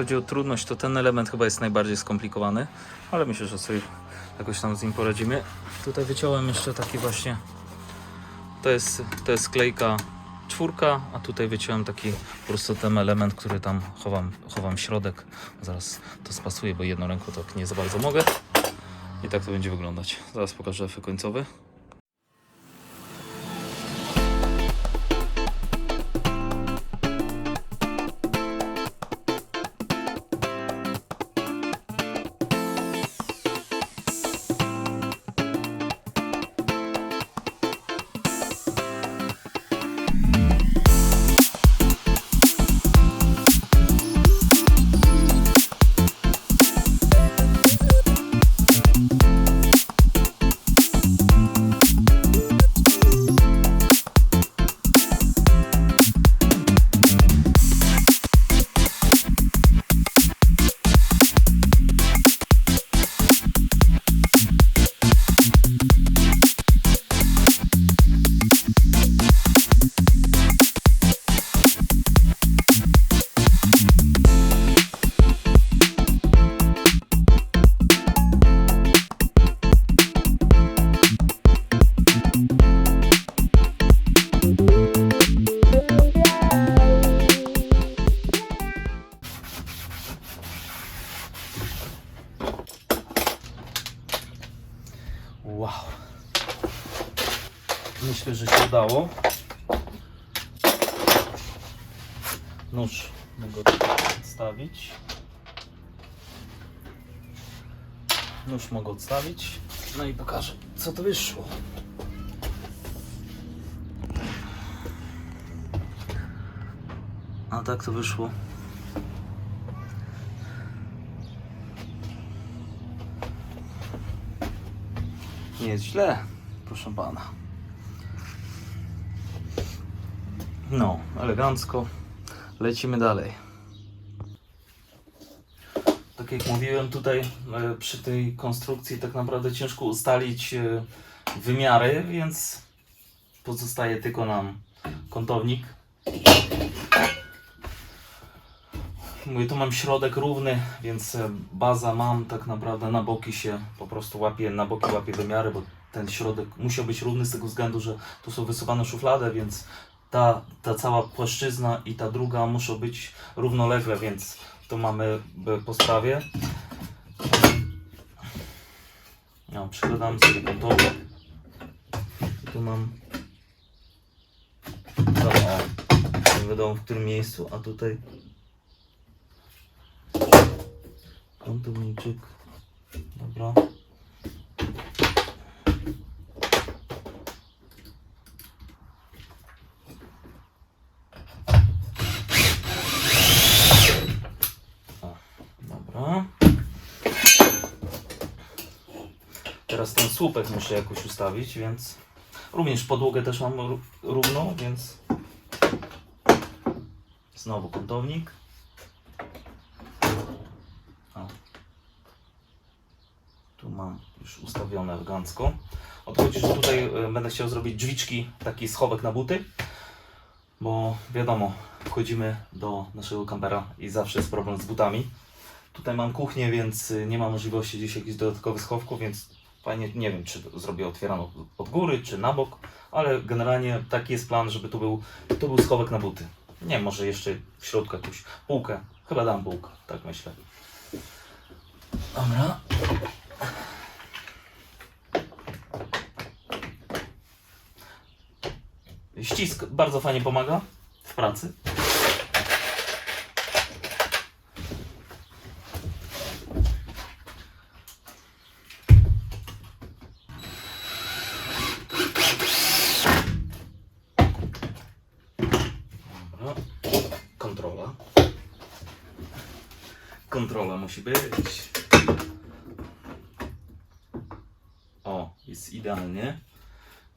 Chodzi o trudność, to ten element chyba jest najbardziej skomplikowany, ale myślę, że sobie jakoś tam z nim poradzimy. Tutaj wyciąłem jeszcze taki właśnie, to jest, to jest klejka czwórka, a tutaj wyciąłem taki po prostu ten element, który tam chowam, chowam środek. Zaraz to spasuję, bo jedną ręką tak nie za bardzo mogę. I tak to będzie wyglądać. Zaraz pokażę efekt końcowy. Udało. Nóż mogę odstawić. Nóż mogę odstawić. No i pokażę, co to wyszło. A tak to wyszło. Nie jest źle, proszę pana. No, elegancko. Lecimy dalej. Tak jak mówiłem, tutaj e, przy tej konstrukcji tak naprawdę ciężko ustalić e, wymiary, więc pozostaje tylko nam kątownik. Mówię, tu mam środek równy, więc e, baza mam tak naprawdę na boki się po prostu łapie, na boki łapie wymiary, bo ten środek musiał być równy z tego względu, że tu są wysuwane szuflady, więc ta, ta cała płaszczyzna i ta druga muszą być równolegle, więc to mamy po sprawie. No, przykładamy sobie. I tu mam nie wiadomo w którym miejscu, a tutaj Kątowniczek. Dobra. O, dobra. Teraz ten słupek muszę jakoś ustawić, więc również podłogę też mam ró- równą, więc znowu kątownik. O. Tu mam już ustawione elegancko. Odchodzi, że tutaj e, będę chciał zrobić drzwiczki, taki schowek na buty, bo wiadomo, wchodzimy do naszego kampera i zawsze jest problem z butami. Tutaj mam kuchnię, więc y, nie ma możliwości gdzieś jakichś dodatkowych schowków, więc fajnie, nie wiem, czy zrobię otwieraną od góry, czy na bok, ale generalnie taki jest plan, żeby tu był, tu był schowek na buty. Nie może jeszcze w środku jakąś półkę. Chyba dam półkę, tak myślę. Dobra. Ścisk bardzo fajnie pomaga w pracy. Dobra. Kontrola. Kontrola musi być. O, jest idealnie.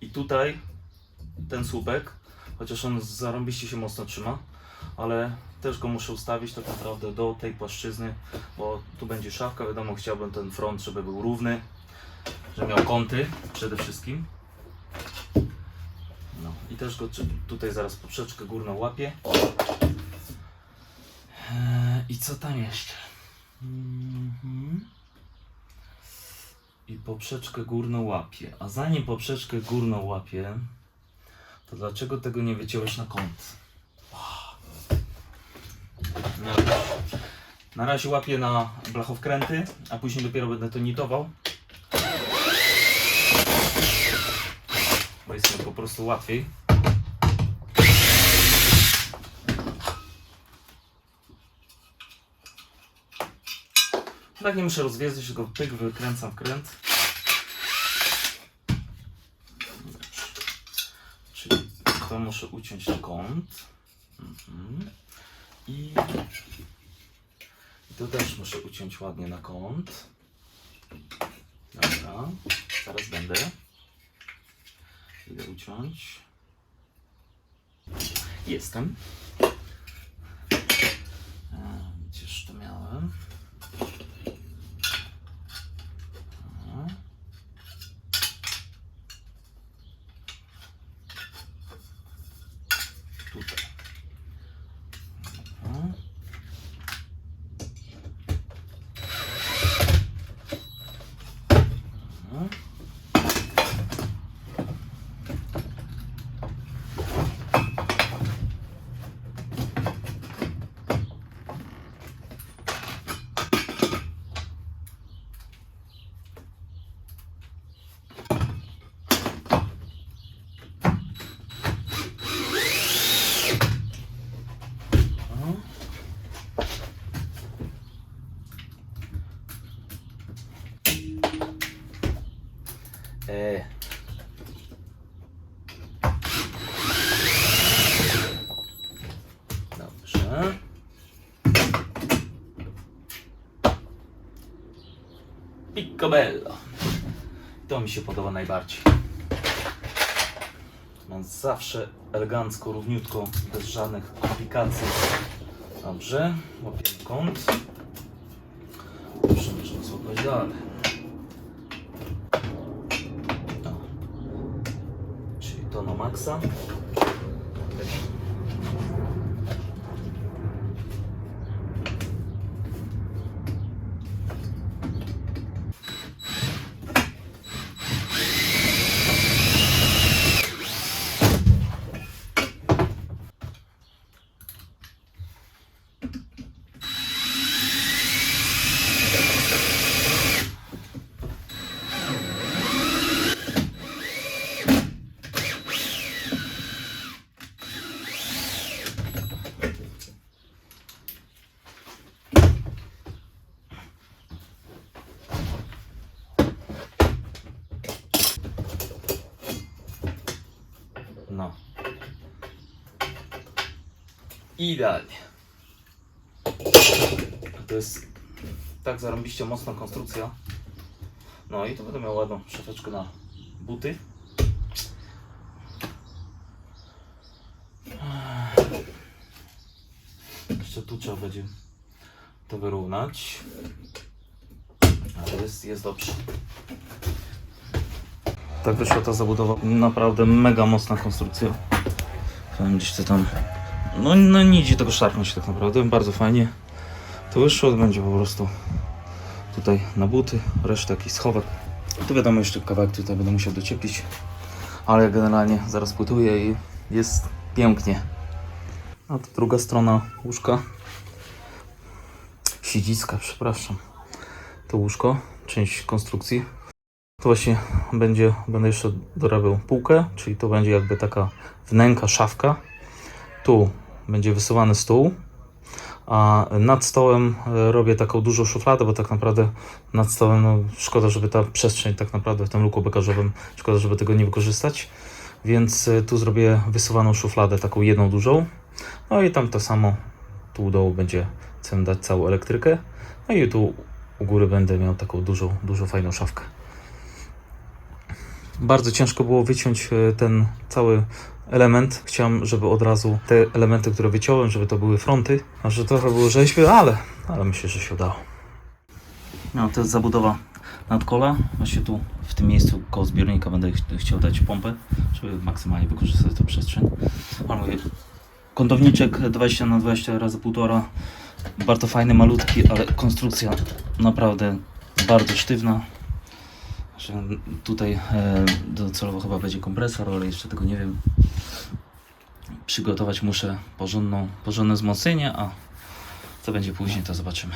I tutaj ten słupek, chociaż on zarąbiście się mocno trzyma, ale też go muszę ustawić tak naprawdę do tej płaszczyzny, bo tu będzie szafka, wiadomo, chciałbym ten front, żeby był równy, żeby miał kąty przede wszystkim. No i też go tutaj zaraz poprzeczkę górną łapię. Eee, I co tam jeszcze? Mhm. I poprzeczkę górną łapie. A zanim poprzeczkę górną łapie, to dlaczego tego nie wyciąłeś na kąt? No. Na razie łapię na blachowkręty, a później dopiero będę to nitował. Bo jest mi po prostu łatwiej. Tak nie muszę rozwiązać, tylko pyk, wykręcam w kręt. Czyli to muszę uciąć kąt. Mhm. I i to też muszę uciąć ładnie na kąt. Dobra, zaraz będę. Idę uciąć. Jestem. A, Gdzież to miałem? A. Tutaj. Aha. Aha. Aha. E. Dobrze. Piccobello. To mi się podoba najbardziej. Mam zawsze elegancko, równiutko, bez żadnych komplikacji. Dobrze, łapiemy kąt. Możemy złapać dalej. No. Czyli Idealnie. To jest tak zarąbiście mocna konstrukcja. No i to będę miał ładną szafeczkę na buty. Jeszcze tu trzeba będzie to wyrównać. Ale jest, jest dobrze. Tak wyszła ta zabudowa. Naprawdę mega mocna konstrukcja. Powiem gdzieś to tam. No, no nie idzie tego szarpnąć tak naprawdę. Bardzo fajnie. To wyszło, będzie po prostu tutaj na buty, reszta jakiś schowek. Tu wiadomo jeszcze kawałek tutaj będę musiał docieplić. Ale generalnie zaraz płytuję i jest pięknie. A to druga strona łóżka. Siedziska, przepraszam. To łóżko, część konstrukcji. To właśnie będzie, będę jeszcze dorabiał półkę, czyli to będzie jakby taka wnęka, szafka. Tu będzie wysuwany stół, a nad stołem e, robię taką dużą szufladę, bo tak naprawdę nad stołem, no szkoda, żeby ta przestrzeń tak naprawdę w tym luku bagażowym, szkoda, żeby tego nie wykorzystać. Więc e, tu zrobię wysuwaną szufladę, taką jedną dużą. No i tam to samo, tu u dołu będzie chcę dać całą elektrykę. No i tu u góry będę miał taką dużą, dużą fajną szafkę. Bardzo ciężko było wyciąć e, ten cały element. Chciałem, żeby od razu te elementy, które wyciąłem, żeby to były fronty. A że trochę było rzeźby, ale, ale myślę, że się udało. No, to jest zabudowa nadkola. Właśnie tu, w tym miejscu koło zbiornika będę ch- chciał dać pompę, żeby maksymalnie wykorzystać tę przestrzeń. Ale mówię, kątowniczek 20 na 20 razy 1,5 Bardzo fajny, malutki, ale konstrukcja naprawdę bardzo sztywna. Że tutaj e, docelowo chyba będzie kompresor, ale jeszcze tego nie wiem. Przygotować muszę porządną, porządne wzmocnienie, a co będzie później to zobaczymy.